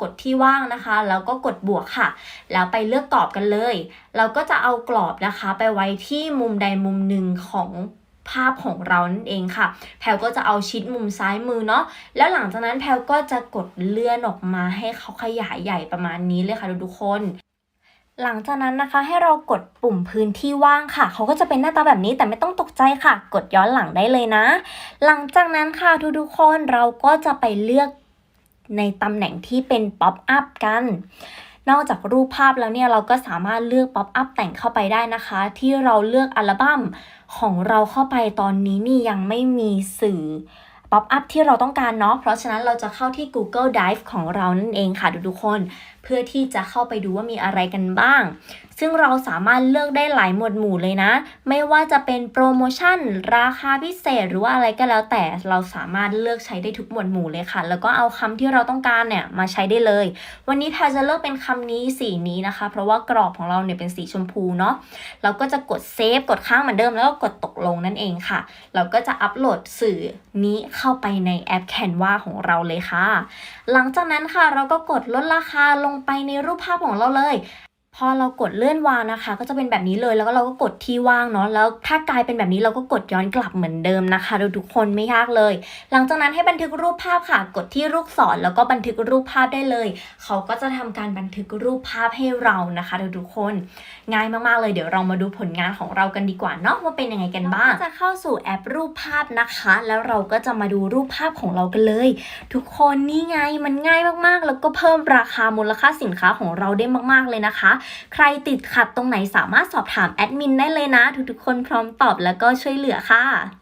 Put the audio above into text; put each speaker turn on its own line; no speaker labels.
กดที่ว่างนะคะ แล้วก็กดบวกค่ะ แล้วไปเลือกกรอบกันเลย เราก็จะเอากรอบนะคะ ไปไว้ที่มุมใดมุมหนึ่งของภาพของเรานั่นเองค่ะ แพลก็จะเอาชิดมุมซ้ายมือเนาะ แล้วหลังจากนั้นแพลก็จะกดเลื่อนออกมาให้เขาขยายใหญ่ประมาณนี้เลยค่ะทุกคน หลังจากนั้นนะคะให้เรากดปุ่มพื้นที่ว่างค่ะ เขาก็จะเป็นหน้าตาแบบนี้แต่ไม่ต้องตกใจค่ะ กดย้อนหลังได้เลยนะ หลังจากนั้นค่ะทุกๆคนเราก็จะไปเลือก ในตำแหน่งที่เป็นป๊อปอัพกัน นอกจากรูปภาพแล้วเนี่ยเราก็สามารถเลือกป๊อปอัพแต่งเข้าไปได้นะคะ ที่เราเลือกอัลบั้มของเราเข้าไปตอนนี้นี่ยังไม่มีสื่อ ป๊อปอัพที่เราต้องการเนาะ เพราะฉะนั้นเราจะเข้าที่ Google Drive ของเรานั่นเองค่ะทุกๆคน เพื่อที่จะเข้าไปดูว่ามีอะไรกันบ้าง ซึ่งเราสามารถเลือกได้หลายหมวดหมู่เลยนะ ไม่ว่าจะเป็นโปรโมชั่น ราคาพิเศษ หรือว่าอะไรก็แล้วแต่ เราสามารถเลือกใช้ได้ทุกหมวดหมู่เลยค่ะ แล้วก็เอาคำที่เราต้องการเนี่ยมาใช้ได้เลย วันนี้แพรจะเลือกเป็นคำนี้สีนี้นะคะ เพราะว่ากรอบของเราเนี่ยเป็นสีชมพูเนาะ เราก็จะกดเซฟกดค้างเหมือนเดิมแล้วก็กดตกลงนั่นเองค่ะ เราก็จะอัปโหลดสื่อนี้เข้าไปในแอป Canva ของเราเลยค่ะ หลังจากนั้นค่ะเราก็กดลดราคาลงไปในรูปภาพของเราเลย พอเรากดเลื่อนวางนะคะ ก็จะเป็นแบบนี้เลยแล้วก็เราก็กดที่ว่างเนาะแล้วถ้ากลายเป็นแบบนี้เราก็กดย้อนกลับเหมือนเดิมนะคะทุกคนไม่ยากเลย หลังจากนั้นให้บันทึกรูปภาพค่ะ กดที่ลูกศรแล้วก็บันทึกรูปภาพได้เลย เขาก็จะทำการบันทึกรูปภาพให้เรานะคะทุกคน ง่ายมากๆเลยเดี๋ยวเรามาดูผลงานของเรากันดีกว่าเนาะว่าเป็นยังไงกันบ้างจะเข้าสู่แอปรูปภาพนะคะ แล้วเราก็จะมาดูรูปภาพของเรากันเลย ทุกคนนี่ไงมันง่ายมากๆ แล้วก็เพิ่มราคามูลค่าสินค้าของเราได้มากๆเลยนะคะใครติดขัดตรงไหนสามารถสอบถามแอดมินได้เลยนะ ทุกๆคนพร้อมตอบแล้วก็ช่วยเหลือค่ะ